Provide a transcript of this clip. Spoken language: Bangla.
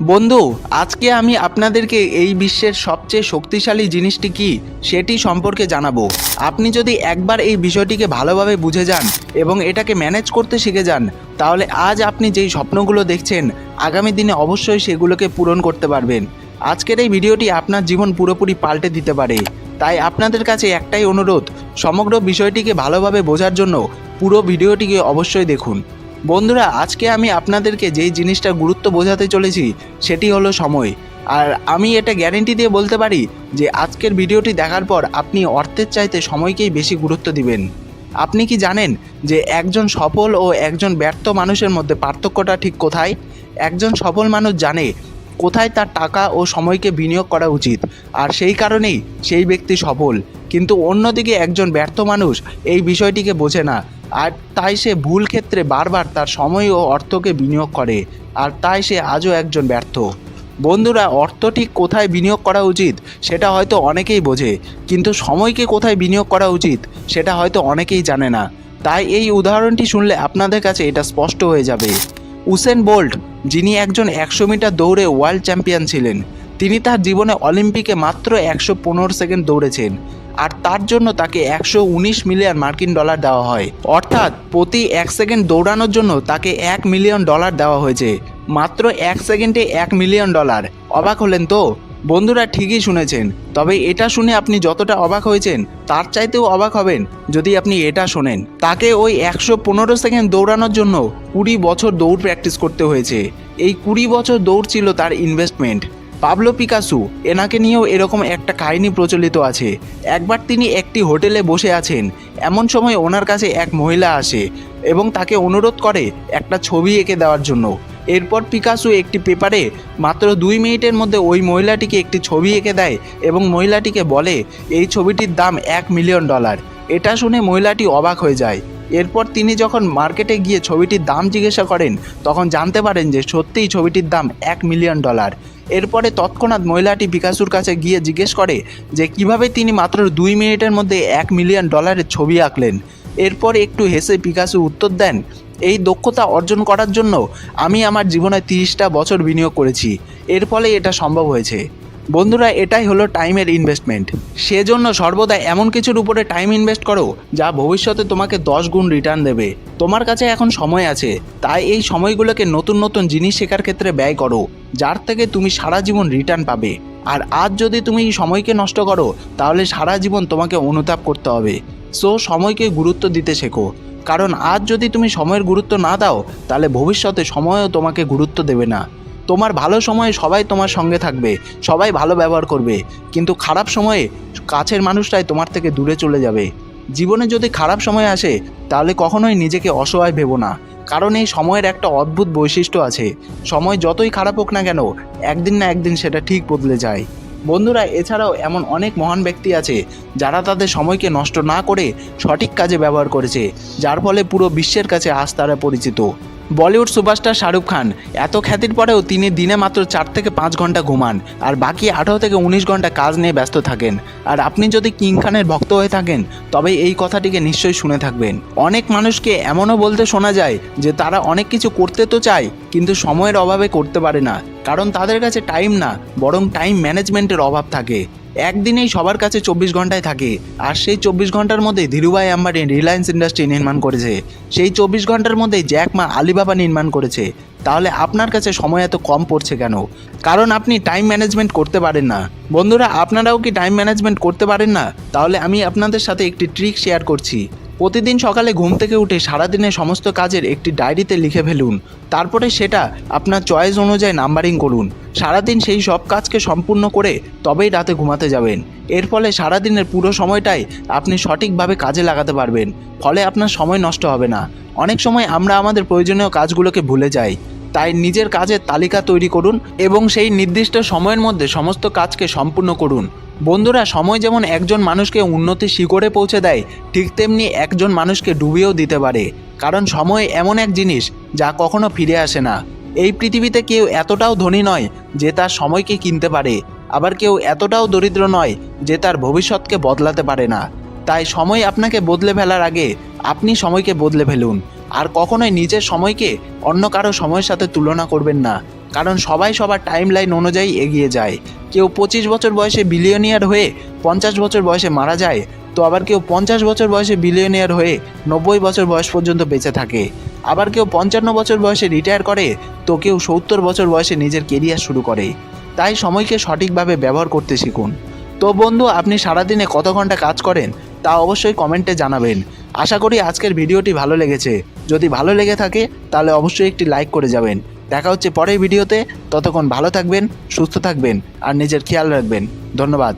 বন্ধু, আজকে আমি আপনাদেরকে এই বিশ্বের সবচেয়ে শক্তিশালী জিনিসটি কি সেটি সম্পর্কে জানাব। আপনি যদি একবার এই বিষয়টিকে ভালোভাবে বুঝে যান এবং এটাকে ম্যানেজ করতে শিখে যান, তাহলে আজ আপনি যেই স্বপ্নগুলো দেখছেন, আগামী দিনে অবশ্যই সেগুলোকে পূরণ করতে পারবেন। আজকের এই ভিডিওটি আপনার জীবন পুরোপুরি পাল্টে দিতে পারে। তাই আপনাদের কাছে একটাই অনুরোধ, সমগ্র বিষয়টিকে ভালোভাবে বোঝার জন্য পুরো ভিডিওটিকে অবশ্যই দেখুন। বন্ধুরা, আজকে আমি আপনাদেরকে যেই জিনিসটা গুরুত্ব বোঝাতে চলেছি, সেটি হলো সময়। আর আমি এটা গ্যারেন্টি দিয়ে বলতে পারি যে, আজকের ভিডিওটি দেখার পর আপনি অর্থের চাইতে সময়কেই বেশি গুরুত্ব দিবেন। আপনি কি জানেন যে, একজন সফল ও একজন ব্যর্থ মানুষের মধ্যে পার্থক্যটা ঠিক কোথায়? একজন সফল মানুষ জানে কোথায় তার টাকা ও সময়কে বিনিয়োগ করা উচিত, আর সেই কারণেই সেই ব্যক্তি সফল। কিন্তু অন্যদিকে একজন ব্যর্থ মানুষ এই বিষয়টিকে বোঝে না। আর তাই সে ভুল ক্ষেত্রে বারবার তার সময় ও অর্থকে বিনিয়োগ করে, আর তাই সে আজও একজন ব্যর্থ। বন্ধুরা অর্থ ঠিক কোথায় বিনিয়োগ করা উচিত সেটা হয়তো অনেকেই বোঝে, কিন্তু সময়কে কোথায় বিনিয়োগ করা উচিত সেটা হয়তো অনেকেই জানে না। তাই এই উদাহরণটি শুনলে আপনাদের কাছে এটা স্পষ্ট হয়ে যাবে। উসেন বোল্ট, যিনি একজন একশো মিটার দৌড়ে ওয়ার্ল্ড চ্যাম্পিয়ন ছিলেন, তিনি তার জীবনে অলিম্পিকে মাত্র একশো পনেরো সেকেন্ড দৌড়েছেন। আর তার জন্য তাকে একশো উনিশ মিলিয়ন মার্কিন ডলার দেওয়া হয়। অর্থাৎ প্রতি এক সেকেন্ড দৌড়ানোর জন্য তাকে এক মিলিয়ন ডলার দেওয়া হয়েছে। মাত্র এক সেকেন্ডে এক মিলিয়ন ডলার। অবাক হলেন তো? বন্ধুরা ঠিকই শুনেছেন। তবে এটা শুনে আপনি যতটা অবাক হয়েছেন, তার চাইতেও অবাক হবেন যদি আপনি এটা শোনেন। তাকে ওই একশো পনেরো সেকেন্ড দৌড়ানোর জন্য কুড়ি বছর দৌড় প্র্যাকটিস করতে হয়েছে। এই কুড়ি বছর দৌড় ছিল তার ইনভেস্টমেন্ট পাবলো পিকাসু, এনাকে নিয়েও এরকম একটা কাহিনী প্রচলিত আছে। একবার তিনি একটি হোটেলে বসে আছেন, এমন সময় ওনার কাছে এক মহিলা আসে এবং তাকে অনুরোধ করে একটা ছবি এঁকে দেওয়ার জন্য। এরপর পিকাসু একটি পেপারে মাত্র দুই মিনিটের মধ্যে ওই মহিলাটিকে একটি ছবি এঁকে দেয় এবং মহিলাটিকে বলে, এই ছবিটির দাম এক মিলিয়ন ডলার। এটা শুনে মহিলাটি অবাক হয়ে যায়। এরপর তিনি যখন মার্কেটে গিয়ে ছবিটির দাম জিজ্ঞাসা করেন, তখন জানতে পারেন যে সত্যিই ছবিটির দাম এক মিলিয়ন ডলার। এরপরে তৎক্ষণাৎ মহিলাটি পিকাসুর কাছে গিয়ে জিজ্ঞেস করে যে কীভাবে তিনি মাত্র দুই মিনিটের মধ্যে এক মিলিয়ন ডলারের ছবি আঁকলেন। এরপর একটু হেসে পিকাসু উত্তর দেন, এই দক্ষতা অর্জন করার জন্য আমি আমার জীবনে তিরিশটা বছর বিনিয়োগ করেছি। এর ফলে এটা সম্ভব হয়েছে। বন্ধুরা, এটাই হলো টাইমের ইনভেস্টমেন্ট সেজন্য সর্বদা এমন কিছুর উপরে টাইম ইনভেস্ট করো, যা ভবিষ্যতে তোমাকে দশ গুণ রিটার্ন দেবে। তোমার কাছে এখন সময় আছে, তাই এই সময়গুলোকে নতুন নতুন জিনিস শেখার ক্ষেত্রে ব্যয় করো, যার থেকে তুমি সারা জীবন রিটার্ন পাবে। আর আজ যদি তুমি সময়কে নষ্ট করো, তাহলে সারা জীবন তোমাকে অনুতাপ করতে হবে। সো সময়কে গুরুত্ব দিতে শেখো। কারণ আজ যদি তুমি সময়ের গুরুত্ব না দাও, তাহলে ভবিষ্যতে সময়ও তোমাকে গুরুত্ব দেবে না। তোমার ভালো সময়ে সবাই তোমার সঙ্গে থাকবে, সবাই ভালো ব্যবহার করবে, কিন্তু খারাপ সময়ে কাছের মানুষটাই তোমার থেকে দূরে চলে যাবে। জীবনে যদি খারাপ সময় আসে, তাহলে কখনোই নিজেকে অসহায় ভেবো না, কারণ এই সময়ের একটা অদ্ভুত বৈশিষ্ট্য আছে। সময় যতই খারাপ হোক না কেন, একদিন না একদিন সেটা ঠিক বদলে যায়। বন্ধুরা, এছাড়াও এমন অনেক মহান ব্যক্তি আছে, যারা তাদের সময়কে নষ্ট না করে সঠিক কাজে ব্যবহার করেছে, যার ফলে পুরো বিশ্বের কাছে আজ তারা পরিচিত। Bollywood superstar Shahrukh Khan. এত খ্যাতির পরেও তিনি দিনে মাত্র চার থেকে পাঁচ ঘণ্টা ঘুমান, আর বাকি আঠারো থেকে উনিশ ঘণ্টা কাজ নিয়ে ব্যস্ত থাকেন। আর আপনি যদি কিং খানের ভক্ত হয়ে থাকেন তবে এই কথাটিকে নিশ্চয়ই শুনে থাকবেন। অনেক মানুষকে এমনও বলতে শোনা যায় যে তারা অনেক কিছু করতে তো চায়, কিন্তু সময়ের অভাবে করতে পারে না, কারণ তাদের কাছে টাইম না, বরং টাইম ম্যানেজমেন্টের অভাব থাকে। একদিনেই সবার কাছে চব্বিশ ঘন্টায় থাকে। আর সেই চব্বিশ ঘণ্টার মধ্যে ধীরুভাই আম্বানি রিলায়েন্স ইন্ডাস্ট্রি নির্মাণ করেছে। সেই চব্বিশ ঘণ্টার মধ্যেই জ্যাক মা আলিবাবা নির্মাণ করেছে। তাহলে আপনার কাছে সময় এত কম পড়ছে কেন? কারণ আপনি টাইম ম্যানেজমেন্ট করতে পারেন না। বন্ধুরা, আপনারাও কি টাইম ম্যানেজমেন্ট করতে পারেন না? তাহলে আমি আপনাদের সাথে একটি ট্রিক শেয়ার করছি। প্রতিদিন সকালে ঘুম থেকে উঠে সারাদিনের সমস্ত কাজের একটি ডায়েরিতে লিখে ফেলুন। তারপরে সেটা আপনার চয়েস অনুযায়ী নাম্বারিং করুন। সারাদিন সেই সব কাজকে সম্পূর্ণ করে তবেই রাতে ঘুমাতে যাবেন। এর ফলে সারাদিনের পুরো সময়টাই আপনি সঠিকভাবে কাজে লাগাতে পারবেন। ফলে আপনার সময় নষ্ট হবে না। অনেক সময় আমরা আমাদের প্রয়োজনীয় কাজগুলোকে ভুলে যাই। তাই নিজের কাজের তালিকা তৈরি করুন এবং সেই নির্দিষ্ট সময়ের মধ্যে সমস্ত কাজকে সম্পূর্ণ করুন। বন্ধুরা, সময় যেমন একজন মানুষকে উন্নতির শিখরে পৌঁছে দেয়, ঠিক তেমনি একজন মানুষকে ডুবিয়েও দিতে পারে। কারণ সময় এমন এক জিনিস যা কখনো ফিরে আসে না। এই পৃথিবীতে কেউ এতটাও ধনী নয় যে তার সময়কে কিনতে পারে। আবার কেউ এতটাও দরিদ্র নয় যে তার ভবিষ্যৎকে বদলাতে পারে না। তাই সময় আপনাকে বদলে ফেলার আগে আপনি সময়কে বদলে ফেলুন। আর কখনোই নিজের সময়কে অন্য কারও সময়ের সাথে তুলনা করবেন না। কারণ সবাই সবার টাইম লাইন অনুযায়ী এগিয়ে যায়। কেউ পঁচিশ বছর বয়সে বিলিয়নিয়ার হয়ে পঞ্চাশ বছর বয়সে মারা যায়, তো আবার কেউ পঞ্চাশ বছর বয়সে বিলিয়নিয়ার হয়ে নব্বই বছর বয়স পর্যন্ত বেঁচে থাকে। আবার কেউ পঞ্চান্ন বছর বয়সে রিটায়ার করে, তো কেউ সত্তর বছর বয়সে নিজের কেরিয়ার শুরু করে। তাই সময়কে সঠিকভাবে ব্যবহার করতে শিখুন। তো বন্ধু, আপনি সারাদিনে কত ঘণ্টা কাজ করেন? তা অবশ্যই কমেন্টে জানাবেন। আশা করি আজকের ভিডিওটি ভালো লেগেছে। যদি ভালো লেগে থাকে, তাহলে অবশ্যই একটি লাইক করে যাবেন। দেখা হচ্ছে পরের ভিডিওতে। ততক্ষণ ভালো থাকবেন, সুস্থ থাকবেন, আর নিজের খেয়াল রাখবেন। ধন্যবাদ।